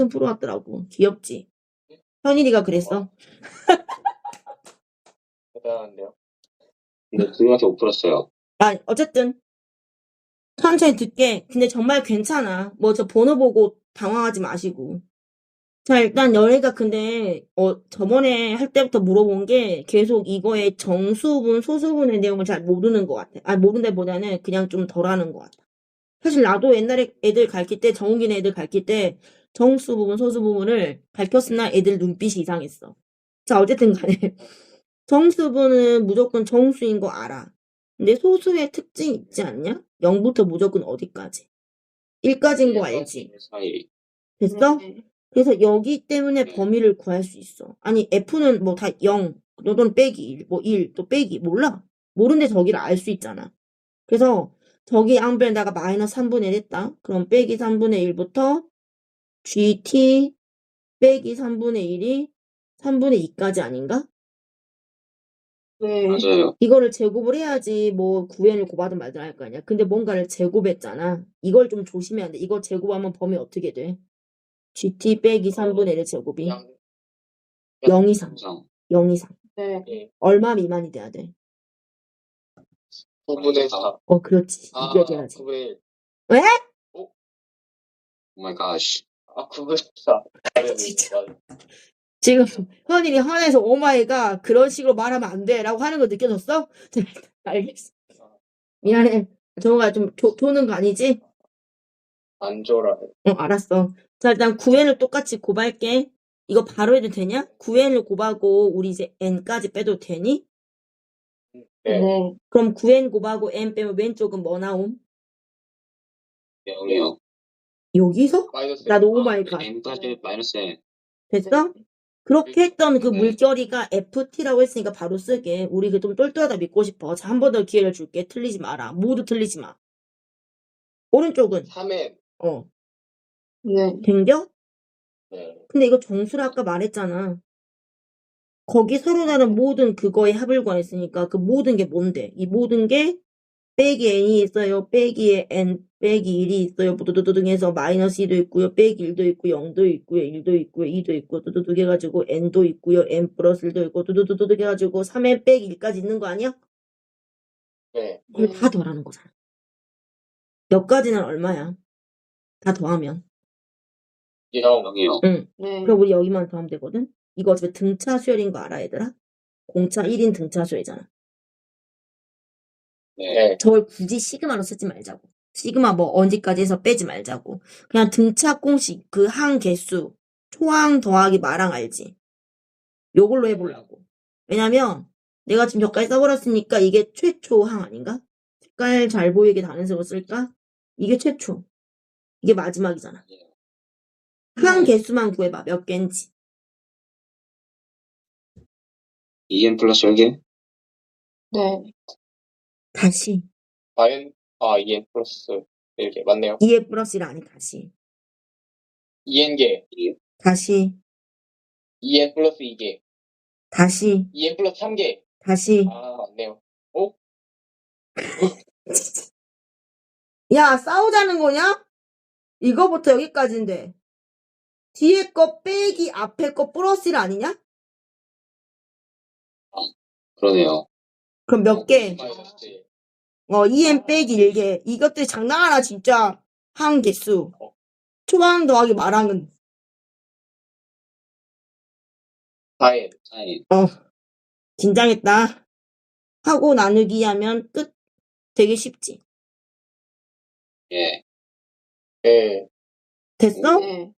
만큼 풀어왔더라고. 귀엽지? 현일이가 그랬어. 대단한데요. 근데 그거밖에 못 풀었어요. 아, 어쨌든 천천히 듣게. 근데 정말 괜찮아. 뭐 저 번호 보고 당황하지 마시고. 자, 일단 열애가 근데 어 저번에 할 때부터 물어본 게 계속 이거의 정수분, 소수분의 내용을 잘 모르는 것 같아. 아, 모른다보다는 그냥 좀 덜 하는 것 같아. 사실 나도 옛날에 애들 가르칠 때, 정욱이네 애들 가르칠 때 정수 부분, 소수 부분을 가르쳤으나 애들 눈빛이 이상했어. 자, 어쨌든 간에 정수분은 무조건 정수인 거 알아. 근데 소수의 특징 있지 않냐? 0부터 무조건 어디까지? 1까지인 거 알지? 됐어? 네. 그래서 여기 때문에 범위를 구할 수 있어. 아니, F는 뭐 다 0, 너는 빼기 1, 뭐 1, 또 빼기, 몰라. 모르는데 저기를 알 수 있잖아. 그래서 저기 양변에다가 마이너스 3분의 1 했다. 그럼 빼기 3분의 1부터 GT 빼기 3분의 1이 3분의 2까지 아닌가? 네. 맞아요. 이거를 제곱을 해야지 뭐 9n을 곱하든 말든 할 거 아니야. 근데 뭔가를 제곱했잖아. 이걸 좀 조심해야 돼. 이거 제곱하면 범위 어떻게 돼? GT 빼기 3분의 1의 제곱이 양, 0 이상, 항상. 0 이상. 네. 예. 얼마 미만이 돼야 돼? 9분의 4. 어, 그렇지. 아, 이게 돼야지. 9분의 1. 오 마이 갓. 아, 9분의 4. 진짜. 지금 현일이 화내서 오마이가 그런 식으로 말하면 안 돼라고 하는 거 느껴졌어? 알겠어. 미안해. 정우가 좀 조, 조는 거 아니지? 안 줘라. 어, 알았어. 자, 일단 9n을 똑같이 곱할게. 이거 바로 해도 되냐? 9n을 곱하고 우리 이제 n까지 빼도 되니? 네. 네. 그럼 9n 곱하고 n 빼면 왼쪽은 뭐 나옴? 0이요. 여기서? 마이너스. 나도 오마이갓. n까지 마이너스 n. 됐어? 그렇게 했던 그 네. 물결이가 FT라고 했으니까 바로 쓰게. 우리 그 좀 똘똘하다 믿고 싶어. 자, 한 번 더 기회를 줄게. 틀리지 마라. 모두 틀리지 마. 오른쪽은, 3엔. 어, 네. 된겨? 네. 근데 이거 정수라 아까 말했잖아. 거기 서로 다른 모든 그거의 합을 구했으니까 그 모든 게 뭔데? 이 모든 게 빼기 n이 있어요. 빼기에 n 빼기 1이 있어요. 두두두둥 해서 마이너스 2도 있고요. 빼기 1도 있고 0도 있고요. 1도 있고요. 2도 있고 두두둑 해가지고 n도 있고요. n 플러스 1도 있고 두두두둑 해가지고 3n 빼기 1까지 있는 거 아니야? 네. 이걸 네. 다 더하는 거잖아. 여기까지는 얼마야? 다 더하면. 0. 0이요. 응. 네. 그럼 우리 여기만 더하면 되거든? 이거 어차피 등차 수열인 거 알아, 얘들아? 공차 1인 등차 수열이잖아. 네. 네. 저걸 굳이 시그마로 쓰지 말자고. 시그마 뭐 언제까지 해서 빼지 말자고. 그냥 등차 공식, 그 항 개수, 초항 더하기 마랑 알지? 요걸로 해보려고. 왜냐면, 내가 지금 여기까지 써버렸으니까 이게 최초 항 아닌가? 색깔 잘 보이게 다른 색으로 쓸까? 이게 최초. 이게 마지막이잖아. 항 개수만 구해봐. 몇 개인지. 2n 플러스 1개? 네. 다시. 마이너, 아, 2n 플러스 1개. 맞네요. 2의 플러스 1 아니, 다시. 2n개. 다시. 2n 플러스 2개. 다시. 2n 플러스 3개. 다시. 아, 맞네요. 오? 야, 싸우자는 거냐? 이거부터 여기까지인데. 뒤에 거 빼기 앞에 거 플러스 1 아니냐? 그러네요. 그럼 몇 개? 마이너스 어, 2n 빼기 1개. 이것들 장난하나, 진짜. 항 개수. 초항 더하기 마랑은. 4n. 사인. 어, 긴장했다. 하고 나누기 하면 끝. 되게 쉽지. 예. 네. 됐어? 네.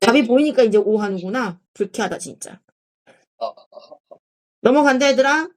답이 보이니까 이제 O 하는구나. 불쾌하다, 진짜. 아, 넘어간다, 얘들아.